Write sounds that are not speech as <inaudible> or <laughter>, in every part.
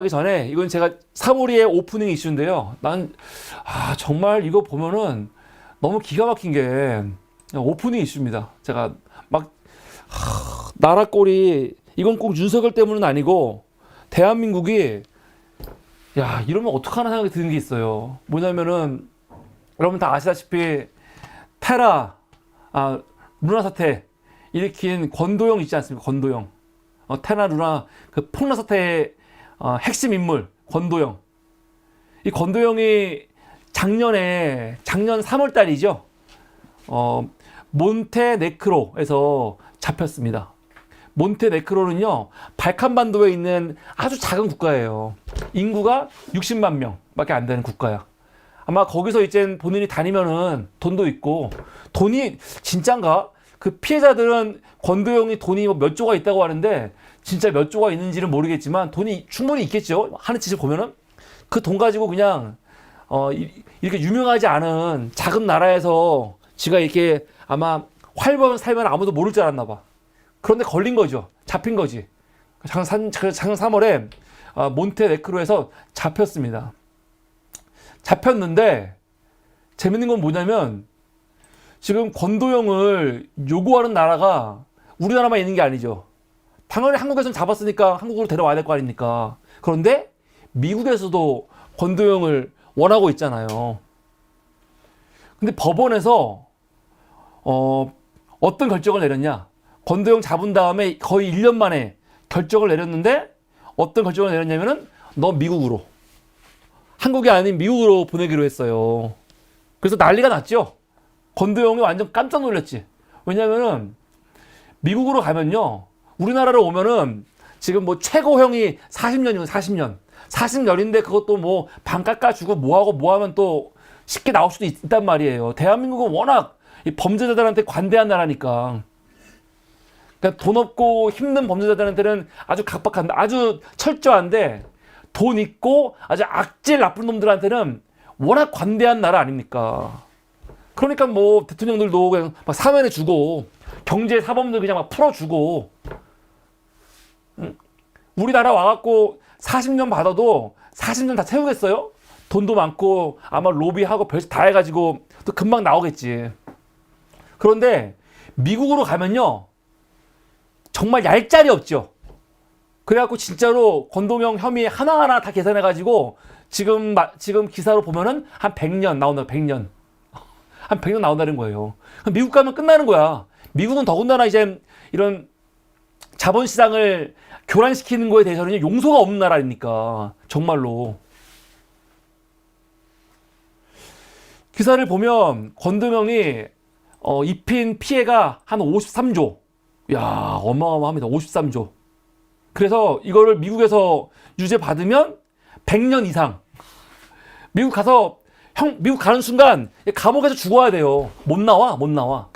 하기 전에 이건 제가 사모리의 오프닝 이슈인데요. 난 아, 정말 이거 보면은 너무 기가 막힌 게 오프닝 이슈입니다. 제가 막 하, 나라 꼴이 이건 꼭 윤석열 때문은 아니고 대한민국이 야 이러면 어떡하나 생각이 드는 게 있어요. 뭐냐면은 여러분 다 아시다시피 테라 아 루나 사태 일으킨 권도영 있지 않습니까? 권도영 어, 테라 루나 그 폭락 사태의 어, 핵심 인물 권도영. 이 권도영이 작년에 작년 3월 달이죠. 어, 몬테네크로에서 잡혔습니다. 몬테네크로는요 발칸반도에 있는 아주 작은 국가예요. 인구가 60만 명밖에 안 되는 국가야. 아마 거기서 이제 본인이 다니면은 돈도 있고 돈이 진짠가? 그 피해자들은 권도영이 돈이 뭐몇 조가 있다고 하는데 진짜 몇 조가 있는지는 모르겠지만 돈이 충분히 있겠죠. 하는 짓을 보면은 그 돈 가지고 그냥 어 이- 이렇게 유명하지 않은 작은 나라에서 지가 이렇게 아마 활보면 살면 아무도 모를 줄 알았나 봐. 그런데 걸린 거죠. 잡힌 거지. 작년 3, 작년 3월에 아, 몬테네크로에서 잡혔습니다. 잡혔는데 재밌는 건 뭐냐면 지금 권도영을 요구하는 나라가 우리나라만 있는 게 아니죠. 당연히 한국에서는 잡았으니까 한국으로 데려와야 될 거 아닙니까? 그런데 미국에서도 권도영을 원하고 있잖아요. 근데 법원에서 어, 어떤 결정을 내렸냐? 권도영 잡은 다음에 거의 1년 만에 결정을 내렸는데 어떤 결정을 내렸냐면은 너 미국으로 한국이 아닌 미국으로 보내기로 했어요. 그래서 난리가 났죠. 권도영이 완전 깜짝 놀랐지. 왜냐면은 미국으로 가면요. 우리나라로 오면은 지금 뭐 최고형이 40년이면 40년. 40년인데 그것도 뭐반 깎아주고 뭐하고 뭐하면 또 쉽게 나올 수도 있, 단 말이에요. 대한민국은 워낙 이 범죄자들한테 관대한 나라니까. 그러니까 돈 없고 힘든 범죄자들한테는 아주 각박한, 아주 철저한데 돈 있고 아주 악질 나쁜 놈들한테는 워낙 관대한 나라 아닙니까? 그러니까 뭐 대통령들도 그냥 막 사면해 주고 경제 사범들 그냥 막 풀어주고 응? 우리나라 와갖고 40년 받아도 40년 다 채우겠어요? 돈도 많고 아마 로비하고 별짓 다 해가지고 또 금방 나오겠지. 그런데 미국으로 가면요 정말 얄짤이 없죠. 그래갖고 진짜로 권동영 혐의 하나하나 다 계산해가지고 지금 마- 지금 기사로 보면은 한 100년 나온다 100년 <laughs> 한 100년 나온다는 거예요. 미국 가면 끝나는 거야. 미국은 더군다나 이제 이런 자본시장을 교란시키는 거에 대해서는 용서가 없는 나라니까 정말로 기사를 보면 권동영이 어, 입힌 피해가 한 53조. 야 어마어마합니다. 53조. 그래서 이거를 미국에서 유죄 받으면 100년 이상. 미국 가서 형 미국 가는 순간 감옥에서 죽어야 돼요. 못 나와, 못 나와.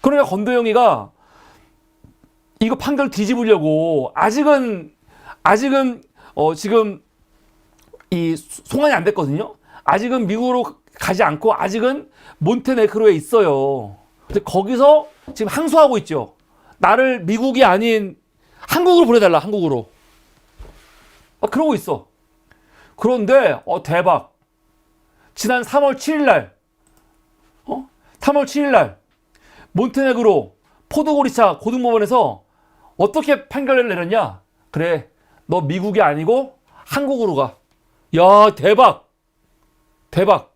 그러니까 건도영이가 이거 판결 뒤집으려고 아직은 아직은 어 지금 이 송환이 안 됐거든요. 아직은 미국으로 가지 않고 아직은 몬테네그로에 있어요. 근데 거기서 지금 항소하고 있죠. 나를 미국이 아닌 한국으로 보내달라, 한국으로. 아, 그러고 있어. 그런데, 어, 대박. 지난 3월 7일 날, 어? 3월 7일 날, 몬테네그로 포도고리차 고등법원에서 어떻게 판결을 내렸냐? 그래, 너 미국이 아니고 한국으로 가. 야, 대박. 대박.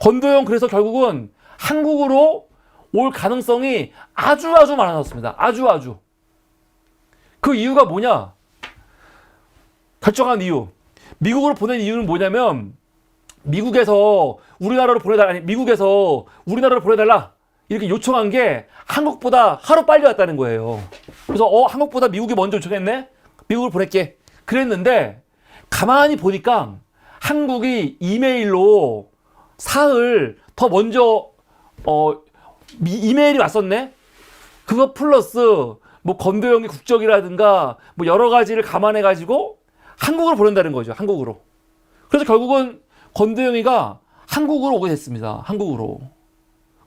권도영 그래서 결국은 한국으로 올 가능성이 아주 아주 많아졌습니다. 아주 아주. 그 이유가 뭐냐? 결정한 이유. 미국으로 보낸 이유는 뭐냐면 미국에서 우리나라로 보내달라 아니 미국에서 우리나라로 보내달라 이렇게 요청한 게 한국보다 하루 빨리 왔다는 거예요. 그래서 어 한국보다 미국이 먼저 요청했네. 미국을 보낼게. 그랬는데 가만히 보니까 한국이 이메일로 사흘 더 먼저 어 미- 이메일이 왔었네. 그거 플러스 뭐 건도영의 국적이라든가 뭐 여러 가지를 감안해 가지고 한국으로 보낸다는 거죠. 한국으로. 그래서 결국은 건도영이가 한국으로 오게 됐습니다. 한국으로.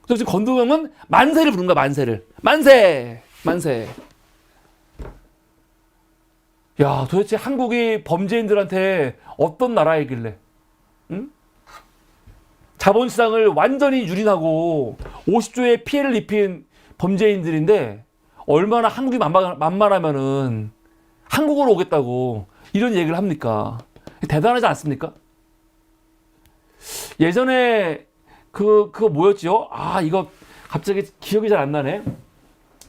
그래서 지금 건도영은 만세를 부른 거야. 만세를. 만세. 만세. 야, 도대체 한국이 범죄인들한테 어떤 나라이길래? 응? 자본시장을 완전히 유린하고 50조의 피해를 입힌 범죄인들인데 얼마나 한국이 만만, 만만하면은 한국으로 오겠다고 이런 얘기를 합니까? 대단하지 않습니까? 예전에 그 그거 뭐였죠? 아 이거 갑자기 기억이 잘 안 나네.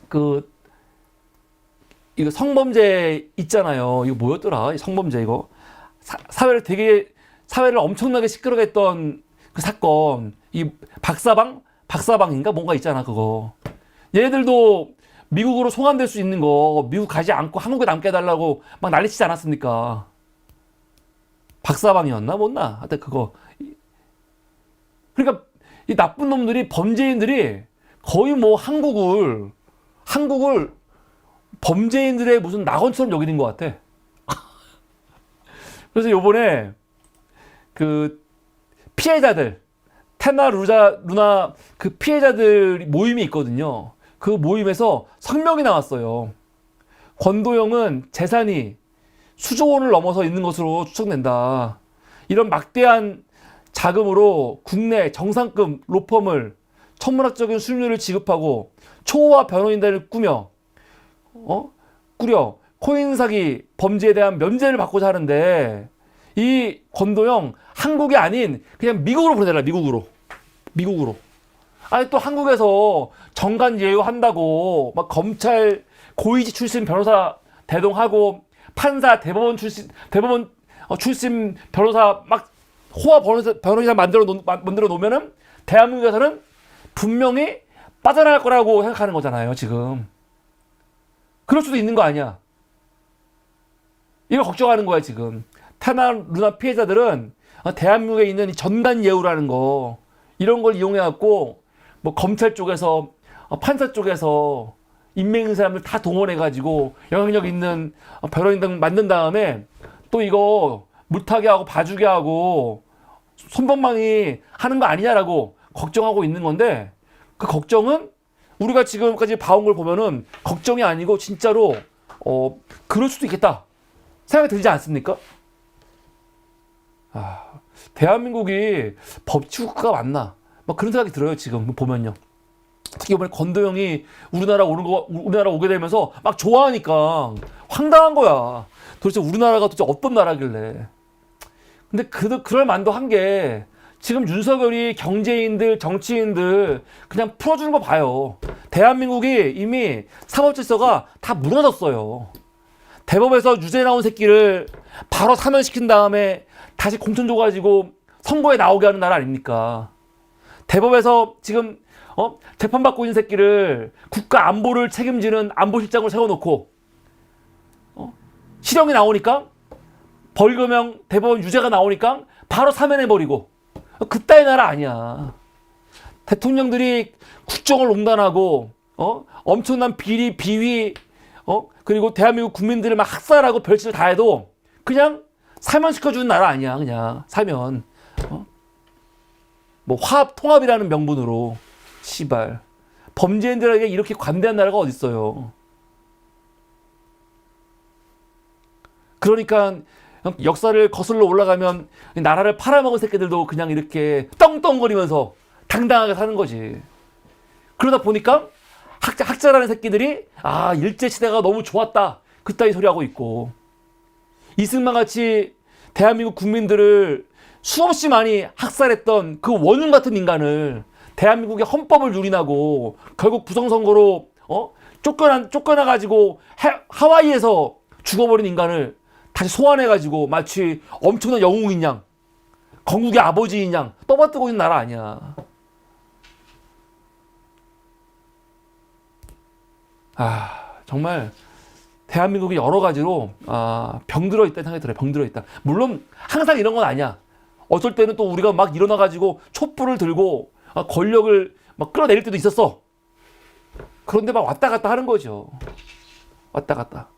그 이거 성범죄 있잖아요. 이거 뭐였더라? 이 성범죄 이거 사, 사회를 되게 사회를 엄청나게 시끄럽게 했던 그 사건. 이 박사방 박사방인가 뭔가 있잖아 그거. 얘네들도 미국으로 송환될 수 있는 거 미국 가지 않고 한국에 남게 해달라고 막 난리치지 않았습니까? 박사방이었나 못나 하여튼 그거 그러니까 이 나쁜 놈들이 범죄인들이 거의 뭐 한국을 한국을 범죄인들의 무슨 낙원처럼 여기는 것 같아. <laughs> 그래서 요번에 그 피해자들 테나 루자 루나 그 피해자들 모임이 있거든요. 그 모임에서 성명이 나왔어요. 권도영은 재산이 수조 원을 넘어서 있는 것으로 추정된다. 이런 막대한 자금으로 국내 정상급 로펌을 천문학적인 수익률을 지급하고 초호화 변호인단을 꾸며 어? 꾸려 코인 사기 범죄에 대한 면제를 받고자 하는데 이 권도영 한국이 아닌 그냥 미국으로 보내달라 미국으로 미국으로 아니 또 한국에서 정관 예우한다고 막 검찰 고위직 출신 변호사 대동하고 판사 대법원 출신 대법원 어, 출신 변호사 막 호화 변호사 변호사 만들어 놓, 만들어 놓으면은 대한민국에서는 분명히 빠져나갈 거라고 생각하는 거잖아요 지금. 그럴 수도 있는 거 아니야. 이걸 걱정하는 거야 지금. 테나 루나 피해자들은 어, 대한민국에 있는 이 전단 예우라는 거 이런 걸 이용해 갖고 뭐 검찰 쪽에서 어, 판사 쪽에서 인맥 있는 사람들 다 동원해 가지고 영향력 있는 어, 변호인단 만든 다음에 또 이거 물타게 하고 봐주게 하고 손방망이 하는 거 아니냐라고 걱정하고 있는 건데 그 걱정은 우리가 지금까지 봐온 걸 보면은 걱정이 아니고 진짜로 어 그럴 수도 있겠다 생각이 들지 않습니까? 아 대한민국이 법치국가가 맞나? 막 그런 생각이 들어요 지금 보면요. 특히 이번에 권도영이 우리나라 오는 거 우리나라 오게 되면서 막 좋아하니까 황당한 거야. 도대체 우리나라가 도대체 어떤 나라길래 근데 그 그럴 만도 한 게 지금 윤석열이 경제인들 정치인들 그냥 풀어주는 거 봐요 대한민국이 이미 사법 질서가 다 무너졌어요 대법에서 유죄 나온 새끼를 바로 사면시킨 다음에 다시 공천 줘가지고 선거에 나오게 하는 나라 아닙니까? 대법에서 지금 어? 재판받고 있는 새끼를 국가 안보를 책임지는 안보실장으로 세워놓고 어? 실형이 나오니까 벌금형 대법원 유죄가 나오니까 바로 사면해버리고 그따위 나라 아니야. 대통령들이 국정을 농단하고 어? 엄청난 비리 비위 어? 그리고 대한민국 국민들을 막 학살하고 별짓을 다 해도 그냥 사면시켜주는 나라 아니야 그냥 사면 어? 뭐 화합 통합이라는 명분으로 시발 범죄인들에게 이렇게 관대한 나라가 어딨어요 그러니까 역사를 거슬러 올라가면 나라를 팔아먹은 새끼들도 그냥 이렇게 떵떵거리면서 당당하게 사는 거지. 그러다 보니까 학자, 학자라는 새끼들이 아 일제시대가 너무 좋았다. 그따위 소리 하고 있고. 이승만 같이 대한민국 국민들을 수없이 많이 학살했던 그 원흉 같은 인간을 대한민국의 헌법을 유린하고 결국 부정선거로 어? 쫓겨나 쫓겨나 가지고 하와이에서 죽어버린 인간을 다시 소환해 가지고 마치 엄청난 영웅인 양 건국의 아버지인 양 떠받들고 있는 나라 아니야. 아 정말 대한민국이 여러 가지로 아, 병들어 있다는 생각이 들어요. 병들어 있다. 물론 항상 이런 건 아니야. 어쩔 때는 또 우리가 막 일어나 가지고 촛불을 들고 아, 권력을 막 끌어내릴 때도 있었어. 그런데 막 왔다 갔다 하는 거죠. 왔다 갔다.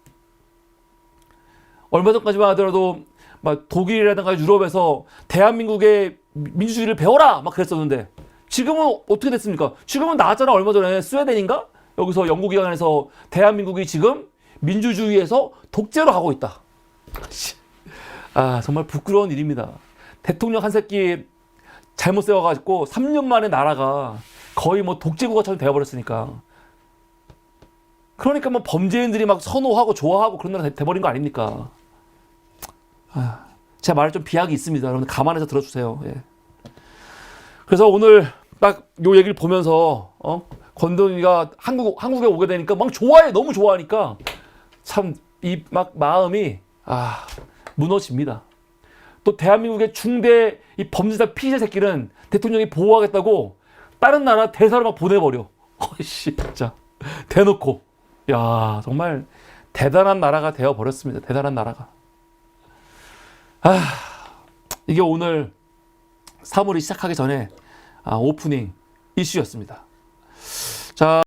얼마 전까지만 하더라도 막 독일이라든가 유럽에서 대한민국의 민주주의를 배워라 막 그랬었는데 지금은 어떻게 됐습니까? 지금은 나왔잖아 얼마 전에 스웨덴인가 여기서 연구기관에서 대한민국이 지금 민주주의에서 독재로 가고 있다. 씨. 아 정말 부끄러운 일입니다. 대통령 한 새끼 잘못 세워가지고 3년 만에 나라가 거의 뭐 독재국가처럼 되어버렸으니까. 그러니까 뭐 범죄인들이 막 선호하고 좋아하고 그런 나라 돼- 돼버린 거 아닙니까? 아, 제가 말에 좀 비약이 있습니다. 여러분 감안해서 들어주세요. 예. 그래서 오늘 딱 요 얘기를 보면서 어? 권동이가 한국 한국에 오게 되니까 막 좋아해 너무 좋아하니까 참 이 막 마음이 아 무너집니다. 또 대한민국의 중대 이 범죄자 피의자 새끼는 대통령이 보호하겠다고 다른 나라 대사로 막 보내버려. <laughs> 어이씨 진짜 대놓고 야 정말 대단한 나라가 되어 버렸습니다. 대단한 나라가. 아 이게 오늘 3월이 시작하기 전에 아, 오프닝 이슈였습니다. 자.